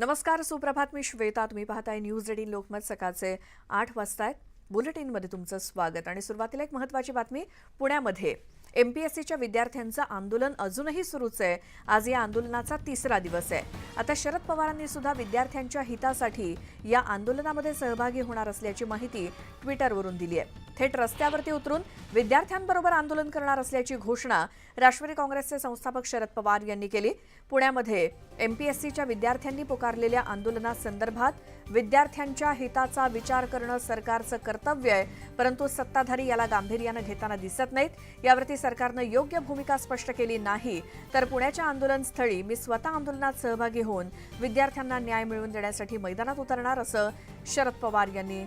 नमस्कार सुप्रभात. मी श्वेता. तुम्ही पाहताय न्यूज एटीन लोकमत सकाळचे आठ वाजता आहेत बुलेटिनमध्ये तुमचं स्वागत. आणि सुरुवातीला एक महत्वाची बातमी पुण्यामध्ये. एम पी एस सीच्या विद्यार्थ्यांचं आंदोलन अजूनही सुरूच आहे. आज या आंदोलनाचा तिसरा दिवस आहे. आता शरद पवारांनी सुद्धा विद्यार्थ्यांच्या हितासाठी या आंदोलनामध्ये सहभागी होणार असल्याची माहिती ट्विटरवरून दिली आहे. थेट रस्त्यावरती उतरून विद्यार्थ्यांबरोबर आंदोलन करणार असल्याची घोषणा राष्ट्रवादी काँग्रेसचे संस्थापक शरद पवार यांनी केली. पुण्यामध्ये एमपीएससीच्या विद्यार्थ्यांनी पुकारलेल्या आंदोलनासंदर्भात विद्यार्थ्यांच्या हिताचा विचार करणं सरकारचं कर्तव्य आहे परंतु सत्ताधारी याला गांभीर्यानं घेताना दिसत नाहीत. यावरती सरकारनं योग्य भूमिका स्पष्ट केली नाही तर पुण्याच्या आंदोलनस्थळी मी स्वतः आंदोलनात सहभागी होऊन विद्यार्थ्यांना न्याय मिळवून देण्यासाठी मैदानात उतरणार असं शरद पवार यांनी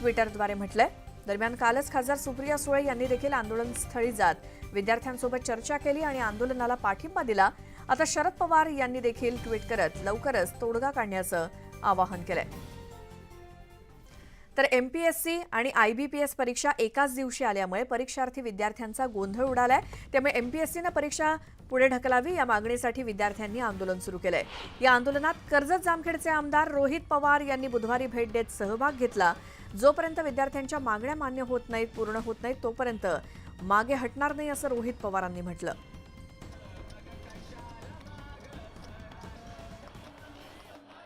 ट्विटरद्वारे म्हटलंय. दरम्यान कालच खासदार सुप्रिया सुळे यांनी देखील आंदोलनस्थळी जात. विद्यार्थ्यांसोबत चर्चा केली आणि आंदोलनाला पाठिंबा दिला. आता शरद पवार यांनी देखील ट्विट करत लवकरच तोडगा काढण्याचं आवाहन केलंय. तर एमपीएससी आणि आयबीपीएस परीक्षा एकाच दिवशी आल्यामुळे परीक्षार्थी विद्यार्थ्यांचा गोंधळ उडालाय. त्यामुळे एमपीएससीनं परीक्षा पुढे ढकलावी या मागणीसाठी विद्यार्थ्यांनी आंदोलन सुरू केलंय. या आंदोलनात कर्जत जामखेडचे आमदार रोहित पवार यांनी बुधवारी भेट देत सहभाग घेतला. जोपर्यंत विद्यार्थ्यांच्या मागण्या मान्य होत नाहीत पूर्ण होत नाहीत तोपर्यंत मागे हटणार नाही असं रोहित पवारांनी म्हटलं.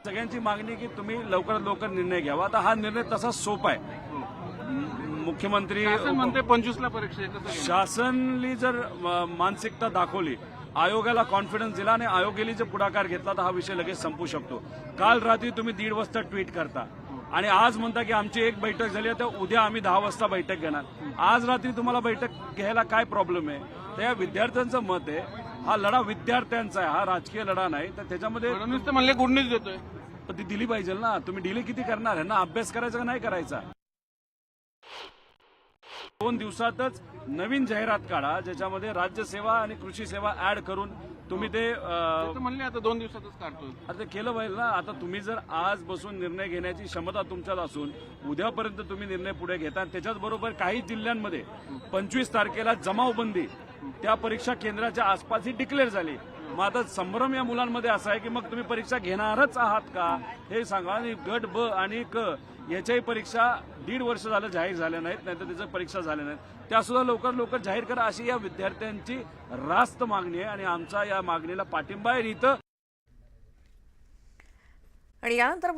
सगळ्यांची मागणी की तुम्ही लवकरात लवकर निर्णय घ्यावा. आता हा निर्णय तसा सोपा आहे. मुख्यमंत्री शासन म्हणते पंचवीसला परीक्षा? शासननी जर मानसिकता दाखवली आयोगाला कॉन्फिडन्स दिला आणि आयोगाने जर पुढाकार घेतला तर हा विषय लगेच संपू शकतो. काल रात्री तुम्ही दीड वाजता ट्विट करता. आणि आज म्हणता की आमची एक बैठक झाली आहे तर उद्या आम्ही दहा वाजता बैठक घेणार. आज रात्री तुम्हाला बैठक घ्यायला काय प्रॉब्लेम आहे? तर या विद्यार्थ्यांचं मत आहे हा लढा विद्यार्थ्यांचा आहे हा राजकीय लढा नाही तर त्याच्यामध्ये म्हणले गुड न्यूज देतोय. पण ती दिली पाहिजे ना. तुम्ही डिले किती करणार? आहे ना अभ्यास करायचा का नाही करायचा? दोन दिवसातच नवीन जाहिरात काढा ज्याच्यामध्ये राज्यसेवा आणि कृषी सेवा ऍड करून तुम्ही ते अं, तर म्हणले आता दोन दिवसातच काढतोय. आता ते केलं पाहिजे ना. आता तुम्ही जर आज बसून निर्णय घेण्याची क्षमता तुमच्यात असून उद्यापर्यंत तुम्ही निर्णय पुढे घेता त्याच्याच बरोबर काही जिल्ह्यांमध्ये पंचवीस तारखेला जमावबंदी त्या परीक्षा केंद्राच्या आसपास ही डिक्लेअर झाली. मग आता संभ्रम या मुलांमध्ये असा आहे की मग तुम्ही परीक्षा घेणारच आहात का? हे सांगा. आणि गट ब आणि क याच्याही परीक्षा दीड वर्ष झालं जाहीर झाल्या नाहीत नाहीतर त्याच्या परीक्षा झाल्या नाहीत. त्या सुद्धा लवकर लवकर जाहीर करा अशी या विद्यार्थ्यांची रास्त मागणी आहे आणि आमचा या मागणीला पाठिंबा आहे. इथं आणि यानंतर